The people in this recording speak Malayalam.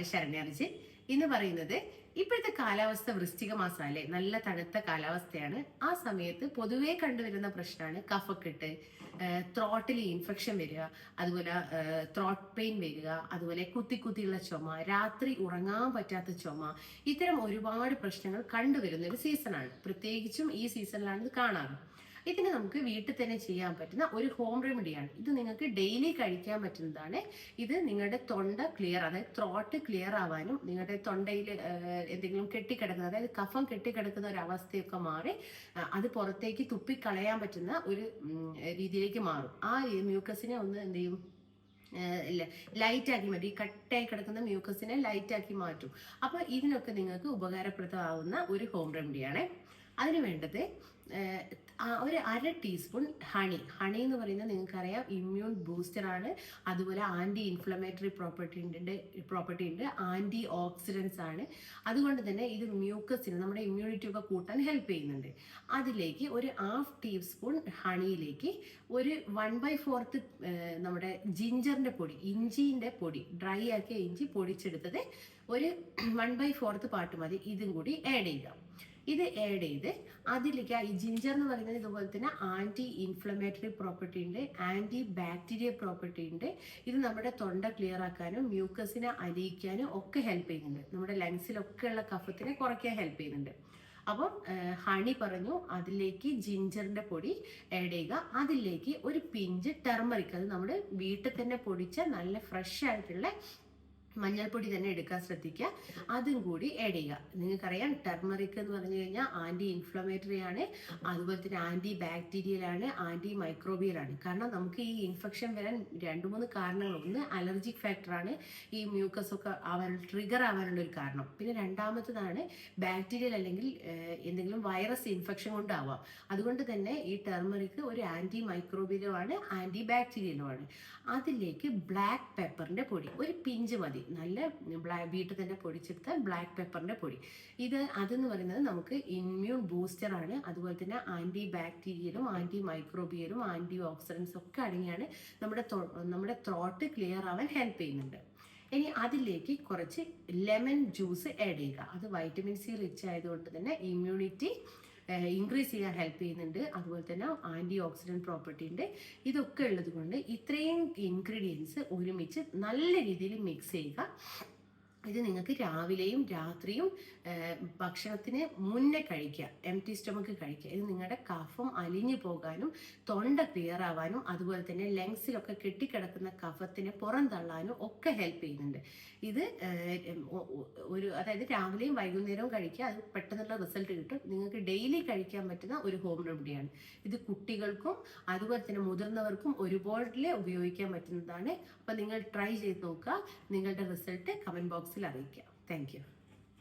ഡോക്ടർ ശരണ്യാർജി ഇന്ന് പറയുന്നത് ഇപ്പോഴത്തെ കാലാവസ്ഥ വൃശ്ചിക മാസമല്ലേ നല്ല തണുത്ത കാലാവസ്ഥയാണ്. ആ സമയത്ത് പൊതുവേ കണ്ടുവരുന്ന പ്രശ്നമാണ് കഫക്കെട്ട് ത്രോട്ടിൽ ഇൻഫെക്ഷൻ വരിക അതുപോലെ ത്രോട്ട് പെയിൻ വരിക അതുപോലെ കുത്തി കുത്തിയുള്ള ചുമ രാത്രി ഉറങ്ങാൻ പറ്റാത്ത ചുമ ഇത്തരം ഒരുപാട് പ്രശ്നങ്ങൾ കണ്ടുവരുന്ന ഒരു സീസണാണ് പ്രത്യേകിച്ചും ഈ സീസണിലാണ് ഇത് കാണാറ്. ഇതിന് നമുക്ക് വീട്ടിൽ തന്നെ ചെയ്യാൻ പറ്റുന്ന ഒരു ഹോം റെമഡിയാണ് ഇത് നിങ്ങൾക്ക് ഡെയിലി കഴിക്കാൻ പറ്റുന്നതാണ്. ഇത് നിങ്ങളുടെ തൊണ്ട ക്ലിയർ അതായത് ത്രോട്ട് ക്ലിയർ ആവാനും നിങ്ങളുടെ തൊണ്ടയിൽ എന്തെങ്കിലും കെട്ടിക്കിടക്കുന്ന അതായത് കഫം കെട്ടിക്കിടക്കുന്ന ഒരു അവസ്ഥയൊക്കെ മാറി അത് പുറത്തേക്ക് തുപ്പിക്കളയാൻ പറ്റുന്ന ഒരു രീതിയിലേക്ക് മാറും. ആ മ്യൂക്കസിനെ ഒന്ന് എന്ത് ചെയ്യും? ലൈറ്റ് ആക്കി മാറ്റും. കട്ടായി കിടക്കുന്ന മ്യൂക്കസിനെ ലൈറ്റ് ആക്കി മാറ്റും. അപ്പോൾ ഇതിനൊക്കെ നിങ്ങൾക്ക് ഉപകാരപ്രദമാവുന്ന ഒരു ഹോം റെമഡിയാണ് അതിന് വേണ്ടത് ഒരു അര ടീസ്പൂൺ ഹണി. ഹണി എന്ന് പറയുന്നത് നിങ്ങൾക്കറിയാം ഇമ്മ്യൂൺ ബൂസ്റ്റർ ആണ്. അതുപോലെ ആന്റി ഇൻഫ്ലമേറ്ററി പ്രോപ്പർട്ടി ഉണ്ട് പ്രോപ്പർട്ടി ഉണ്ട് ആന്റി ഓക്സിഡൻസ് ആണ്. അതുകൊണ്ട് തന്നെ ഇത് മ്യൂക്കസിന് നമ്മുടെ ഇമ്മ്യൂണിറ്റി ഒക്കെ കൂട്ടാൻ ഹെൽപ്പ് ചെയ്യുന്നുണ്ട്. അതിലേക്ക് ഒരു ഹാഫ് ടീസ്പൂൺ ഹണിയിലേക്ക് ഒരു വൺ ബൈ ഫോർത്ത് നമ്മുടെ ജിഞ്ചറിന്റെ പൊടി ഇഞ്ചിന്റെ പൊടി ഡ്രൈ ആക്കിയ ഇഞ്ചി പൊടിച്ചെടുത്തത് ഒരു വൺ ബൈ ഫോർത്ത് പാട്ട് മതി. ഇതും കൂടി ആഡ് ചെയ്യുക. ഇത് ആഡ് ചെയ്ത് അതിലേക്ക് ഈ ജിഞ്ചർ എന്ന് പറയുന്നത് ഇതുപോലെ തന്നെ ആന്റി ഇൻഫ്ലമേറ്ററി പ്രോപ്പർട്ടി ഉണ്ട് ആന്റി ബാക്ടീരിയ പ്രോപ്പർട്ടി ഉണ്ട്. ഇത് നമ്മുടെ തൊണ്ട ക്ലിയർ ആക്കാനും മ്യൂക്കസിനെ അലിയിക്കാനും ഒക്കെ ഹെൽപ്പ് ചെയ്യുന്നുണ്ട്. നമ്മുടെ ലങ്സിലൊക്കെ ഉള്ള കഫത്തിനെ കുറയ്ക്കാൻ ഹെൽപ്പ് ചെയ്യുന്നുണ്ട്. അപ്പം ഹണി പറഞ്ഞു അതിലേക്ക് ജിഞ്ചറിന്റെ പൊടി ആഡ് ചെയ്യുക. അതിലേക്ക് ഒരു പിഞ്ച് ടെർമറിക് അത് നമ്മൾ വീട്ടിൽ തന്നെ പൊടിച്ച നല്ല ഫ്രഷ് ആയിട്ടുള്ള മഞ്ഞൾപ്പൊടി തന്നെ എടുക്കാൻ ശ്രദ്ധിക്കുക. അതും കൂടി ആഡ് ചെയ്യുക. നിങ്ങൾക്കറിയാം ടെർമറിക് എന്ന് പറഞ്ഞു കഴിഞ്ഞാൽ ആന്റി ഇൻഫ്ലമേറ്ററി ആണ്. അതുപോലെ തന്നെ ആന്റി ബാക്ടീരിയൽ ആണ് ആന്റി മൈക്രോബിയൽ ആണ്. കാരണം നമുക്ക് ഈ ഇൻഫെക്ഷൻ വരാൻ രണ്ട് മൂന്ന് കാരണങ്ങൾ. ഒന്ന് അലർജിക് ഫാക്ടർ ആണ്. ഈ മ്യൂക്കസ് ഒക്കെ ആവാൻ ട്രിഗർ ആവാനുള്ള ഒരു കാരണം. പിന്നെ രണ്ടാമത്തതാണ് ബാക്ടീരിയൽ അല്ലെങ്കിൽ എന്തെങ്കിലും വൈറസ് ഇൻഫെക്ഷൻ കൊണ്ടാവാം. അതുകൊണ്ട് തന്നെ ഈ ടെർമറിക് ഒരു ആന്റി മൈക്രോബിയലും ആണ് ആന്റി ബാക്ടീരിയലും ആണ്. അതിലേക്ക് ബ്ലാക്ക് പെപ്പറിന്റെ പൊടി. ഒരു പിഞ്ച് മതി. നല്ല വീട്ടിൽ തന്നെ പൊടിച്ചെടുത്ത ബ്ലാക്ക് പെപ്പറിന്റെ പൊടി. ഇത് അതെന്ന് പറയുന്നത് നമുക്ക് ഇമ്മ്യൂൺ ബൂസ്റ്ററാണ് അതുപോലെ തന്നെ ആന്റി ബാക്ടീരിയലും ആന്റി മൈക്രോബിയലും ആന്റി ഓക്സിഡൻസ് ഒക്കെ അടങ്ങിയാണ് നമ്മുടെ നമ്മുടെ ത്രോട്ട് ക്ലിയർ ആവാൻ ഹെൽപ്പ് ചെയ്യുന്നുണ്ട്. ഇനി അതിലേക്ക് കുറച്ച് ലെമൺ ജ്യൂസ് ആഡ് ചെയ്യുക. അത് വൈറ്റമിൻ സി റിച്ച് ആയതുകൊണ്ട് തന്നെ ഇമ്മ്യൂണിറ്റി ഇൻക്രീസ് ചെയ്യാൻ ഹെൽപ്പ് ചെയ്യുന്നുണ്ട്. അതുപോലെ തന്നെ ആന്റി ഓക്സിഡന്റ് പ്രോപ്പർട്ടി ഉണ്ട്. ഇതൊക്കെ ഉള്ളത് കൊണ്ട് ഇത്രയും ഇൻഗ്രീഡിയൻസ് ഒരുമിച്ച് നല്ല രീതിയിൽ മിക്സ് ചെയ്യുക. ഇത് നിങ്ങൾക്ക് രാവിലെയും രാത്രിയും ഭക്ഷണത്തിന് മുന്നേ കഴിക്കുക. എം ടി സ്റ്റൊമക്ക് കഴിക്കുക. ഇത് നിങ്ങളുടെ കഫം അലിഞ്ഞു പോകാനും തൊണ്ട ക്ലിയർ ആവാനും അതുപോലെ തന്നെ ലങ്സിലൊക്കെ കെട്ടിക്കിടക്കുന്ന കഫത്തിനെ പുറന്തള്ളാനും ഒക്കെ ഹെൽപ്പ് ചെയ്യുന്നുണ്ട്. ഇത് ഒരു അതായത് രാവിലെയും വൈകുന്നേരവും കഴിക്കുക. അത് പെട്ടെന്നുള്ള റിസൾട്ട് കിട്ടും. നിങ്ങൾക്ക് ഡെയിലി കഴിക്കാൻ പറ്റുന്ന ഒരു ഹോം റെമഡിയാണ് ഇത് കുട്ടികൾക്കും അതുപോലെ തന്നെ മുതിർന്നവർക്കും ഒരുപോലെ ഉപയോഗിക്കാൻ പറ്റുന്നതാണ്. അപ്പം നിങ്ങൾ ട്രൈ ചെയ്ത് നോക്കുക. നിങ്ങളുടെ റിസൾട്ട് കമന്റ് ബോക്സിൽ അറിയിക്കുക താങ്ക് യു